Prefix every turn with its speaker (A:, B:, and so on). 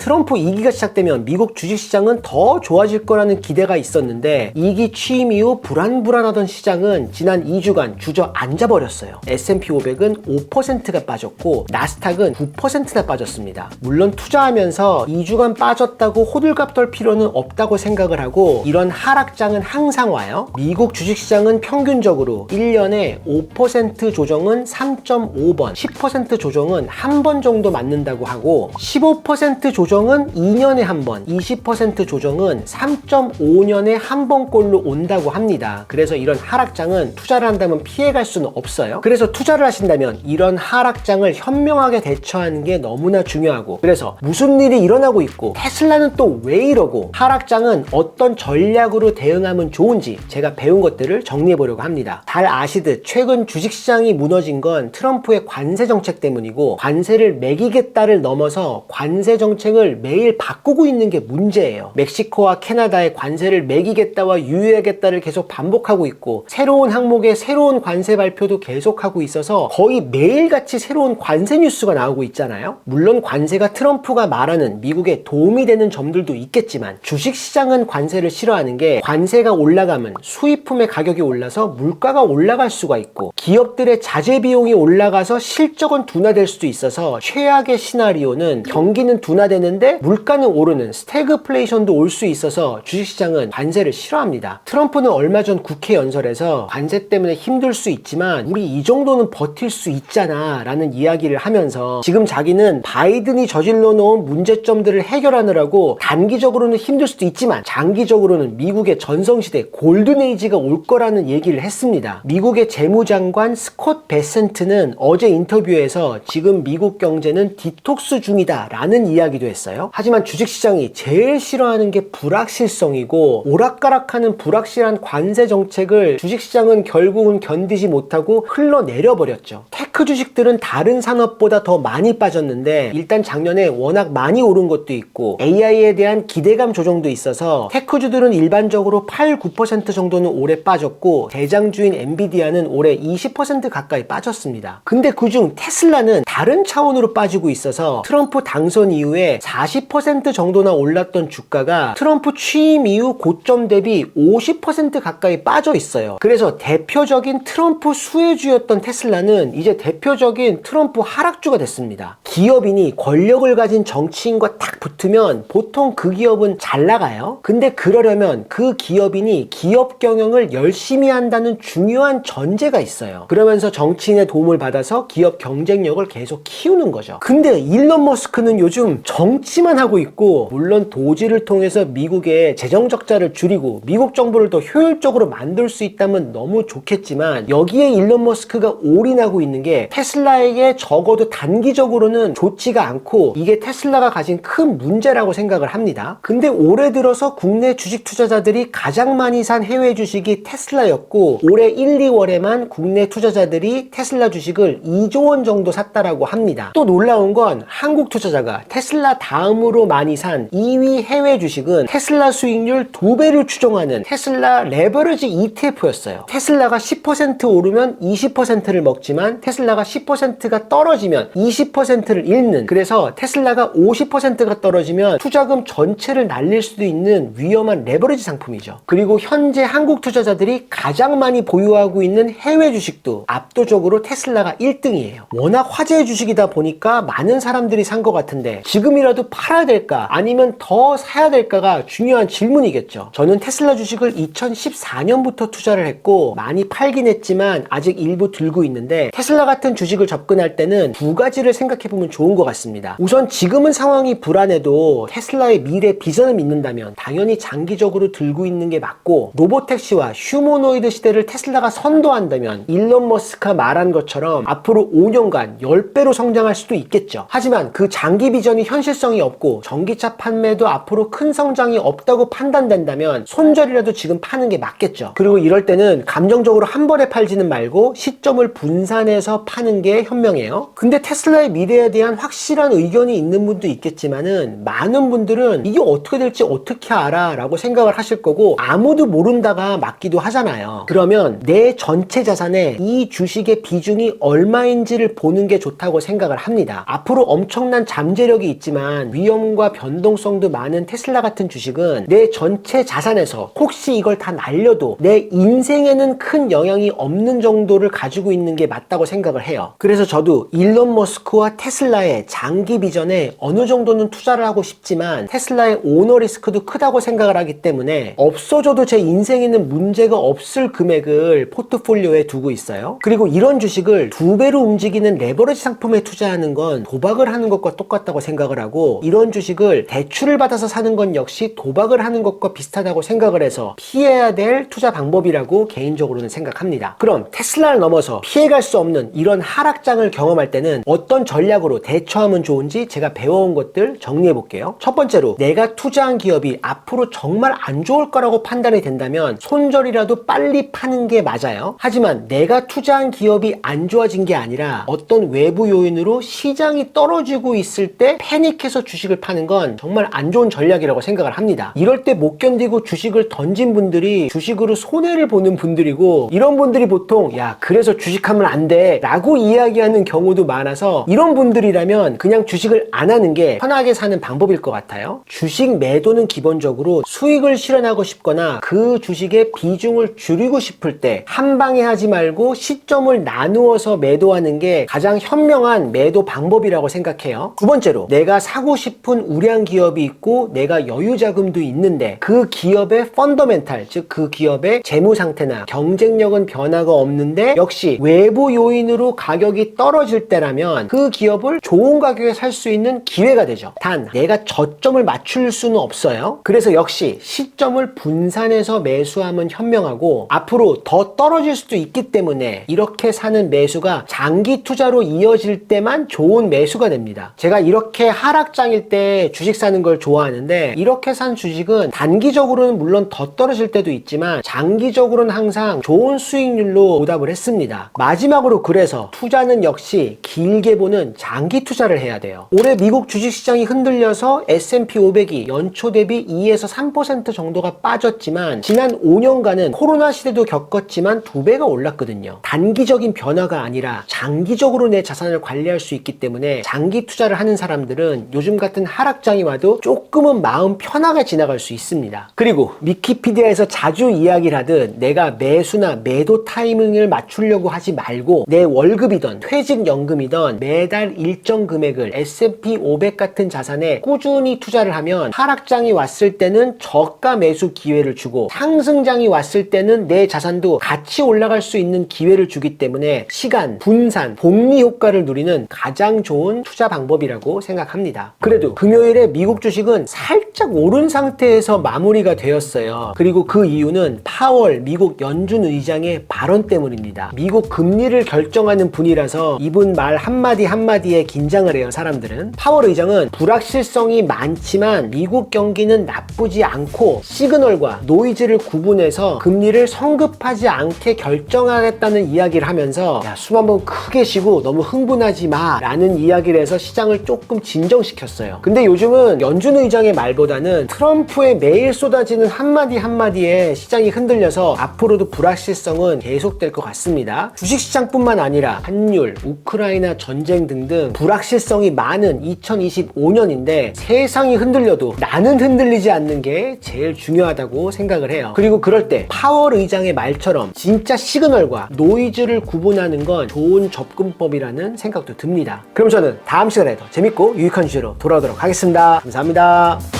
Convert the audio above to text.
A: 트럼프 2기가 시작되면 미국 주식시장은 더 좋아질 거라는 기대가 있었는데 2기 취임 이후 불안불안하던 시장은 지난 2주간 주저앉아 버렸어요. S&P 500은 5%가 빠졌고 나스닥은 9%나 빠졌습니다. 물론 투자하면서 2주간 빠졌다고 호들갑 떨 필요는 없다고 생각을 하고 이런 하락장은 항상 와요. 미국 주식시장은 평균적으로 1년에 5% 조정은 3.5번, 10% 조정은 한 번 정도 맞는다고 하고 15% 조정 은 2년에 한 번, 20% 조정은 3.5년에 한 번꼴로 온다고 합니다. 그래서 이런 하락장은 투자를 한다면 피해갈 수는 없어요. 그래서 투자를 하신다면 이런 하락장을 현명하게 대처하는 게 너무나 중요하고 그래서 무슨 일이 일어나고 있고 테슬라는 또 왜 이러고 하락장은 어떤 전략으로 대응하면 좋은지 제가 배운 것들을 정리해 보려고 합니다. 잘 아시듯 최근 주식시장이 무너진 건 트럼프의 관세 정책 때문이고 관세를 매기겠다를 넘어서 관세 정책을 매일 바꾸고 있는 게 문제예요. 멕시코와 캐나다의 관세를 매기겠다와 유예하겠다를 계속 반복하고 있고 새로운 항목의 새로운 관세 발표도 계속하고 있어서 거의 매일같이 새로운 관세 뉴스가 나오고 있잖아요. 물론 관세가 트럼프가 말하는 미국에 도움이 되는 점들도 있겠지만 주식시장은 관세를 싫어하는 게 관세가 올라가면 수입품의 가격이 올라서 물가가 올라갈 수가 있고 기업들의 자재 비용이 올라가서 실적은 둔화될 수도 있어서 최악의 시나리오는 경기는 둔화되는 데 물가는 오르는 스태그플레이션도 올 수 있어서 주식시장은 관세를 싫어합니다. 트럼프는 얼마 전 국회 연설에서 관세 때문에 힘들 수 있지만 우리 이 정도는 버틸 수 있잖아 라는 이야기를 하면서 지금 자기는 바이든이 저질러 놓은 문제점들을 해결하느라고 단기적으로는 힘들 수도 있지만 장기적으로는 미국의 전성시대 골든에이지가 올 거라는 얘기를 했습니다. 미국의 재무장관 스콧 베센트는 어제 인터뷰에서 지금 미국 경제는 디톡스 중이다 라는 이야기도 했 어요. 하지만 주식시장이 제일 싫어하는 게 불확실성이고 오락가락하는 불확실한 관세 정책을 주식시장은 결국은 견디지 못하고 흘러내려 버렸죠. 테크 주식들은 다른 산업보다 더 많이 빠졌는데 일단 작년에 워낙 많이 오른 것도 있고 AI에 대한 기대감 조정도 있어서 테크주들은 일반적으로 8, 9% 정도는 올해 빠졌고 대장주인 엔비디아는 올해 20% 가까이 빠졌습니다. 근데 그중 테슬라는 다른 차원으로 빠지고 있어서 트럼프 당선 이후에 40% 정도나 올랐던 주가가 트럼프 취임 이후 고점 대비 50% 가까이 빠져 있어요. 그래서 대표적인 트럼프 수혜주였던 테슬라는 이제 대표적인 트럼프 하락주가 됐습니다. 기업인이 권력을 가진 정치인과 딱 붙으면 보통 그 기업은 잘 나가요. 근데 그러려면 그 기업인이 기업 경영을 열심히 한다는 중요한 전제가 있어요. 그러면서 정치인의 도움을 받아서 기업 경쟁력을 계속 키우는 거죠. 근데 일론 머스크는 요즘 정 치만 하고 있고 물론 도지를 통해서 미국의 재정 적자를 줄이고 미국 정부를 더 효율적으로 만들 수 있다면 너무 좋겠지만 여기에 일론 머스크가 올인하고 있는 게 테슬라에게 적어도 단기적으로는 좋지가 않고 이게 테슬라가 가진 큰 문제라고 생각을 합니다. 근데 올해 들어서 국내 주식 투자자들이 가장 많이 산 해외 주식이 테슬라였고 올해 1, 2월에만 국내 투자자들이 테슬라 주식을 2조 원 정도 샀다라고 합니다. 또 놀라운 건 한국 투자자가 테슬라 다 음으로 많이 산 2위 해외 주식은 테슬라 수익률 2배를 추정하는 테슬라 레버리지 ETF였어요. 테슬라가 10% 오르면 20%를 먹지만 테슬라가 10%가 떨어지면 20%를 잃는 그래서 테슬라가 50%가 떨어지면 투자금 전체를 날릴 수도 있는 위험한 레버리지 상품이죠. 그리고 현재 한국 투자자들이 가장 많이 보유하고 있는 해외 주식도 압도적으로 테슬라가 1등이에요. 워낙 화제의 주식이다 보니까 많은 사람들이 산 것 같은데 지금이라도 팔아야 될까 아니면 더 사야 될까가 중요한 질문이겠죠. 저는 테슬라 주식을 2014년부터 투자를 했고 많이 팔긴 했지만 아직 일부 들고 있는데 테슬라 같은 주식을 접근할 때는 두 가지를 생각해 보면 좋은 것 같습니다. 우선 지금은 상황이 불안해도 테슬라의 미래 비전을 믿는다면 당연히 장기적으로 들고 있는 게 맞고 로보택시와 휴머노이드 시대를 테슬라가 선도한다면 일론 머스크가 말한 것처럼 앞으로 5년간 10배로 성장할 수도 있겠죠. 하지만 그 장기 비전이 현실 성이 없고 전기차 판매도 앞으로 큰 성장이 없다고 판단된다면 손절이라도 지금 파는 게 맞겠죠. 그리고 이럴 때는 감정적으로 한 번에 팔지는 말고 시점을 분산해서 파는 게 현명해요. 근데 테슬라의 미래에 대한 확실한 의견이 있는 분도 있겠지만은 많은 분들은 이게 어떻게 될지 어떻게 알아? 라고 생각을 하실 거고 아무도 모른다가 맞기도 하잖아요. 그러면 내 전체 자산에 이 주식의 비중이 얼마인지를 보는 게 좋다고 생각을 합니다. 앞으로 엄청난 잠재력이 있지만 있지만 위험과 변동성도 많은 테슬라 같은 주식은 내 전체 자산에서 혹시 이걸 다 날려도 내 인생에는 큰 영향이 없는 정도를 가지고 있는 게 맞다고 생각을 해요. 그래서 저도 일론 머스크와 테슬라의 장기 비전에 어느 정도는 투자를 하고 싶지만 테슬라의 오너 리스크도 크다고 생각을 하기 때문에 없어져도 제 인생에는 문제가 없을 금액을 포트폴리오에 두고 있어요. 그리고 이런 주식을 두 배로 움직이는 레버리지 상품에 투자하는 건 도박을 하는 것과 똑같다고 생각을 하고 이런 주식을 대출을 받아서 사는 건 역시 도박을 하는 것과 비슷하다고 생각을 해서 피해야 될 투자 방법이라고 개인적으로는 생각합니다. 그럼 테슬라를 넘어서 피해갈 수 없는 이런 하락장을 경험할 때는 어떤 전략으로 대처하면 좋은지 제가 배워온 것들 정리해 볼게요. 첫 번째로 내가 투자한 기업이 앞으로 정말 안 좋을 거라고 판단이 된다면 손절이라도 빨리 파는 게 맞아요. 하지만 내가 투자한 기업이 안 좋아진 게 아니라 어떤 외부 요인으로 시장이 떨어지고 있을 때 패닉해서 주식을 파는 건 정말 안 좋은 전략이라고 생각을 합니다. 이럴 때 못 견디고 주식을 던진 분들이 주식으로 손해를 보는 분들이고 이런 분들이 보통 야 그래서 주식하면 안 돼 라고 이야기하는 경우도 많아서 이런 분들이라면 그냥 주식을 안 하는 게 편하게 사는 방법일 것 같아요. 주식 매도는 기본적으로 수익을 실현하고 싶거나 그 주식의 비중을 줄이고 싶을 때 한 방에 하지 말고 시점을 나누어서 매도하는 게 가장 현명한 매도 방법이라고 생각해요. 두 번째로 내가 사고 싶은 우량 기업이 있고 내가 여유 자금도 있는데 그 기업의 펀더멘탈 즉 그 기업의 재무 상태나 경쟁력은 변화가 없는데 역시 외부 요인으로 가격이 떨어질 때라면 그 기업을 좋은 가격에 살 수 있는 기회가 되죠. 단 내가 저점을 맞출 수는 없어요. 그래서 역시 시점을 분산해서 매수하면 현명하고 앞으로 더 떨어질 수도 있기 때문에 이렇게 사는 매수가 장기 투자로 이어질 때만 좋은 매수가 됩니다. 제가 이렇게 하락 장일 때 주식 사는 걸 좋아하는데 이렇게 산 주식은 단기적으로는 물론 더 떨어질 때도 있지만 장기적으로는 항상 좋은 수익률로 보답을 했습니다. 마지막으로 그래서 투자는 역시 길게 보는 장기 투자를 해야 돼요. 올해 미국 주식시장이 흔들려서 S&P 500이 연초 대비 2에서 3% 정도가 빠졌지만 지난 5년간은 코로나 시대도 겪었지만 두 배가 올랐거든요. 단기적인 변화가 아니라 장기적으로 내 자산을 관리할 수 있기 때문에 장기 투자를 하는 사람들은 요즘 같은 하락장이 와도 조금은 마음 편하게 지나갈 수 있습니다. 그리고 위키피디아에서 자주 이야기를 하듯 내가 매수나 매도 타이밍을 맞추려고 하지 말고 내 월급이던 퇴직연금이던 매달 일정 금액을 S&P 500 같은 자산에 꾸준히 투자를 하면 하락장이 왔을 때는 저가 매수 기회를 주고 상승장이 왔을 때는 내 자산도 같이 올라갈 수 있는 기회를 주기 때문에 시간, 분산, 복리 효과를 누리는 가장 좋은 투자 방법이라고 생각합니다. 그래도 금요일에 미국 주식은 살짝 오른 상태에서 마무리가 되었어요. 그리고 그 이유는 파월 미국 연준 의장의 발언 때문입니다. 미국 금리를 결정하는 분이라서 이분 말 한마디 한마디에 긴장을 해요, 사람들은. 파월 의장은 불확실성이 많지만 미국 경기는 나쁘지 않고 시그널과 노이즈를 구분해서 금리를 성급하지 않게 결정하겠다는 이야기를 하면서 야, 숨 한번 크게 쉬고 너무 흥분하지 마 라는 이야기를 해서 시장을 조금 진정시 켰어요. 근데 요즘은 연준 의장의 말보다는 트럼프의 매일 쏟아지는 한마디 한마디에 시장이 흔들려서 앞으로도 불확실성은 계속될 것 같습니다. 주식시장뿐만 아니라 환율, 우크라이나 전쟁 등등 불확실성이 많은 2025년인데 세상이 흔들려도 나는 흔들리지 않는 게 제일 중요하다고 생각을 해요. 그리고 그럴 때 파월 의장의 말처럼 진짜 시그널과 노이즈를 구분하는 건 좋은 접근법이라는 생각도 듭니다. 그럼 저는 다음 시간에 더 재밌고 유익한 주제 로 돌아오도록 하겠습니다. 감사합니다.